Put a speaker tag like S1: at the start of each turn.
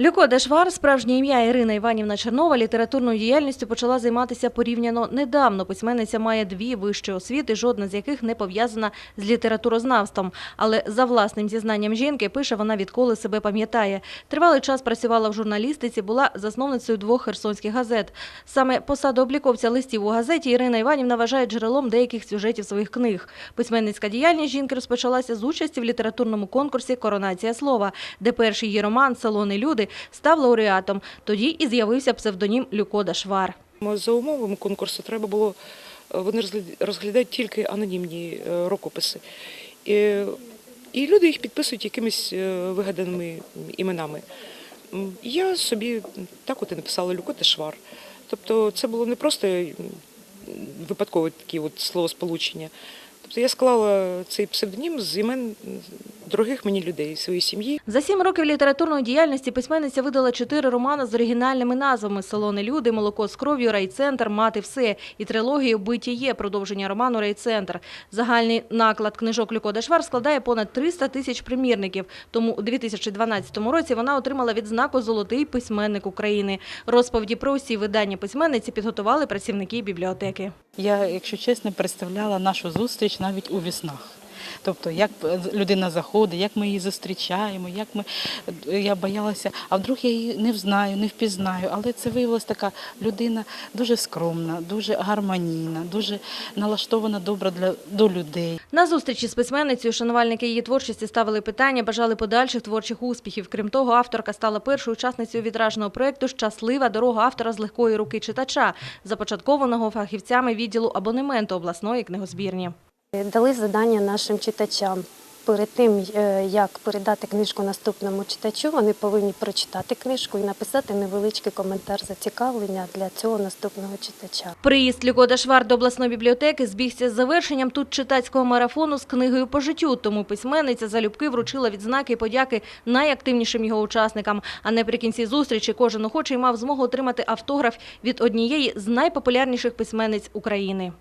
S1: Люко Дешвар, справжнє ім'я Ірина Іванівна Чернова, літературною діяльністю почала займатися порівняно недавно. Письменниця має дві вищі освіти, жодна з яких не пов'язана з літературознавством. Але за власним зізнанням жінки пише вона відколи себе пам'ятає. Тривалий час працювала в журналістиці, була засновницею двох херсонських газет. Саме посаду обліковця листів у газеті Ірина Іванівна вважає джерелом деяких сюжетів своїх книг. Письменницька діяльність жінки розпочалася з участі в літературному конкурсі Коронація слова, де перший її роман Салони люди став лауреатом. Тоді і з'явився псевдонім Люкода Швар.
S2: За умовами конкурсу треба було е, вони розглядають тільки анонімні е, рукописи. І, люди їх підписують якимись е, вигаданими іменами. Я собі так от і написала Люкота Швар. Тобто це було не просто випадкове такі от словосполучення. Тобто я склала цей псевдонім з імен м, дорогих мені людей, своєї сім'ї.
S1: За сім років літературної діяльності письменниця видала чотири романи з оригінальними назвами «Солоне люди», «Молоко з кров'ю», «Райцентр», «Мати все» і трилогію «Битіє» продовження роману «Райцентр». Загальний наклад книжок Люкода Швар складає понад 300 тисяч примірників. Тому у 2012 році вона отримала відзнаку «Золотий письменник України». Розповіді про усі видання письменниці підготували працівники бібліотеки.
S3: Я, якщо чесно, представляла нашу зустріч навіть у віснах. Тобто, як людина заходить, як ми її зустрічаємо, як ми я боялася, а вдруг я її не взнаю, не впізнаю. Але це виявилася така людина дуже скромна, дуже гармонійна, дуже налаштована добре для до людей.
S1: На зустрічі з письменницею шанувальники її творчості ставили питання, бажали подальших творчих успіхів. Крім того, авторка стала першою учасницею вітражного проєкту Щаслива дорога автора з легкої руки читача, започаткованого фахівцями відділу абонементу обласної книгозбірні.
S4: Дали завдання нашим читачам. Перед тим, е, як передати книжку наступному читачу, вони повинні прочитати книжку і написати невеличкий коментар зацікавлення для цього наступного читача.
S1: Приїзд Люкода Швар до обласної бібліотеки збігся з завершенням тут читацького марафону з книгою по життю. Тому письменниця залюбки вручила відзнаки і подяки найактивнішим його учасникам. А наприкінці зустрічі кожен охочий мав змогу отримати автограф від однієї з найпопулярніших письменниць України.